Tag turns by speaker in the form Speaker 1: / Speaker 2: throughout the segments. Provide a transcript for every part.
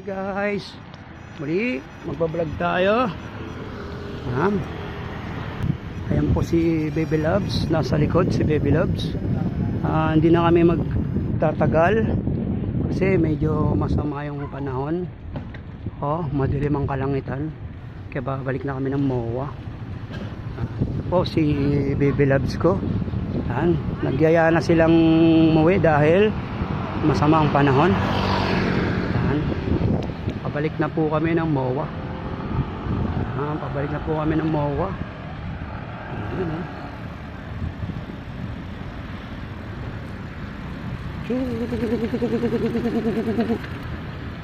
Speaker 1: Hi guys, muli magbablog tayo. Ayan. Ayan po si Baby Loves, nasa likod si Baby Loves. Ah, hindi na kami magtatagal kasi medyo masama yung panahon. Oh, madilim ang kalangitan. Kaya babalik na kami ng MOA. Ah, ito po si Baby Loves ko. Ayan, nagyaya na silang muwi dahil masama ang panahon. Pabalik na po kami ng MOA. Ayan, pabalik na po kami ng MOA. Ayan, oh.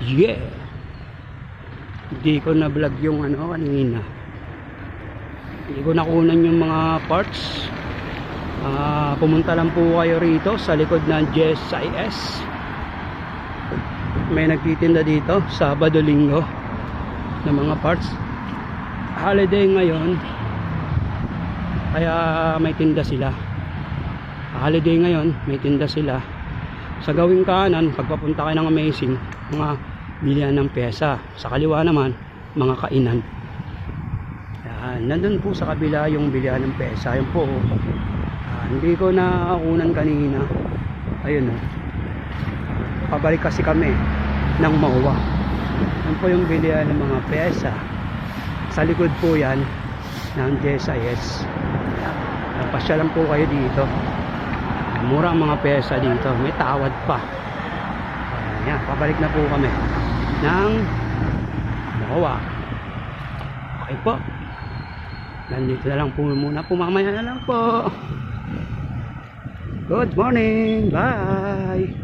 Speaker 1: Yeah! Hindi ko na vlog yung ano kanina. Hindi ko nakunan yung mga parts. Ah, pumunta lang po kayo rito sa likod ng JSIS. May nagtitinda dito Sabado Linggo ng mga parts. Holiday ngayon. Kaya may tinda sila. Holiday ngayon, may tinda sila. Sa gawing kanan, pagpapunta kayo ng Amazing, mga bilihan ng pyesa. Sa kaliwa naman, mga kainan. Yan, nandun po sa kabila yung bilihan ng pyesa. Yun po. Ah, hindi ko nakunan kanina. Ayun oh. Pabalik kasi kami ng Mawa. Yan po yung bilihan ng mga pyesa. Sa likod po yan ng JSIS. Napasya lang po kayo dito. Mura mga pyesa dito. May tawad pa. Ayan, pabalik na po kami ng Mawa. Okay po. Nandito na lang po muna po. Mamaya na lang po. Good morning. Bye.